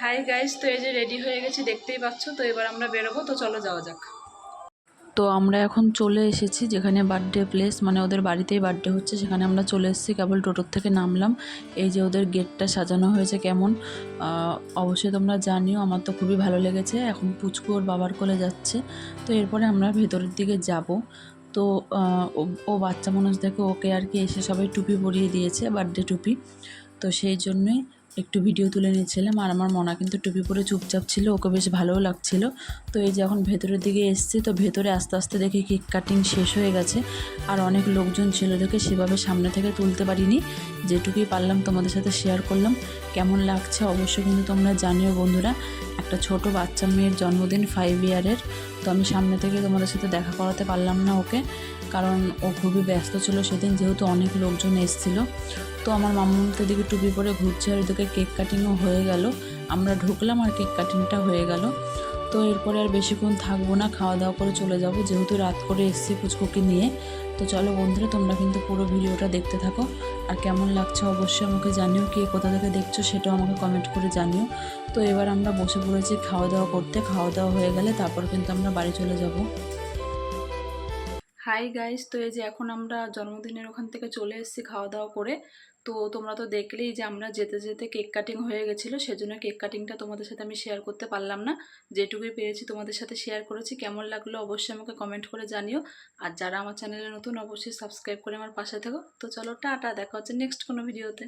Hi guys তো এই যে রেডি হয়ে গেছি, দেখতেই পাচ্ছ, তো এবার আমরা বেরোবো, তো চলো যাওয়া যাক। তো আমরা এখন চলে এসেছি যেখানে বার্থডে প্লেস মানে ওদের বাড়িতেই বার্থডে হচ্ছে, সেখানে আমরা চলে এসেছি কেবল টোটোর থেকে নামলাম। এই যে ওদের গেটটা সাজানো হয়েছে কেমন অবশ্যই তোমরা জানিও, আমার তো খুবই ভালো লেগেছে, এখন পুচকু ওর বাবার কোলে যাচ্ছে, তো এরপরে আমরা ভেতরের দিকে যাব। তো ও বাচ্চা মানুষ দেখে ওকে আর কি এসে সবাই টুপি পরিয়ে দিয়েছে বার্থডে টুপি। তো সেই জন্যই একটু ভিডিও তুলে নিচ্ছিলাম আর আমার মনা কিন্তু টুপি পরে চুপচাপ ছিল, ওকে বেশ ভালোও লাগছিল। তো এই যে এখন ভেতরের দিকে এসছি, তো ভেতরে আস্তে আস্তে দেখি কেক কাটিং শেষ হয়ে গেছে। আর অনেক লোকজন ছিল দেখে সেভাবে সামনে থেকে তুলতে পারিনি। যেটুকুই পারলাম তোমাদের সাথে শেয়ার করলাম। কেমন লাগছে অবশ্যই কিন্তু তোমরা জানিও বন্ধুরা। একটা ছোট বাচ্চা মেয়ের জন্মদিন ফাইভ ইয়ারের তো আমি সামনে থেকে তোমাদের সাথে দেখা করাতে পারলাম না ওকে। কারণ ও খুবই ব্যস্ত ছিল সেদিন, যেহেতু অনেক লোকজন এসেছিল। তো আমার মামুন তো এদিকে টুপি পরে ঘুরছে আর এদিকে কেক কাটিংও হয়ে গেল। আমরা ঢুকলাম আর কেক কাটিংটা হয়ে গেল। তো এরপরে আর বেশিক্ষণ থাকব না খাওয়া দাওয়া করে চলে যাব। যেহেতু রাত করে এসেছি পুচকুকে নিয়ে। তো চলো বন্ধুরা, তোমরা কিন্তু পুরো ভিডিওটা দেখতে থাকো। আর কেমন লাগছে অবশ্যই আমাকে জানিও, কে কোথা থেকে দেখছ সেটাও আমাকে কমেন্ট করে জানিও। তো এবার আমরা বসে পড়েছি খাওয়া দাওয়া করতে। খাওয়া দাওয়া হয়ে গেলে তারপর কিন্তু আমরা বাড়ি চলে যাব। হাই গাইস তো এই যে এখন আমরা জন্মদিনের ওখান থেকে চলে এসেছি খাওয়া দাওয়া করে। তো তোমরা তো দেখলেই যে আমরা যেতে যেতে কেক কাটিং হয়ে গেছিল, সেজন্য কেক কাটিংটা তোমাদের সাথে আমি শেয়ার করতে পারলাম না। যেটুকুই পেরেছি তোমাদের সাথে শেয়ার করেছি, কেমন লাগল অবশ্যই আমাকে কমেন্ট করে জানিও। আর যারা আমার চ্যানেলে নতুন, অবশ্যই সাবস্ক্রাইব করে আমার পাশে থেকো। তো চলো, টাটা, দেখা হচ্ছে নেক্সট কোনো ভিডিওতে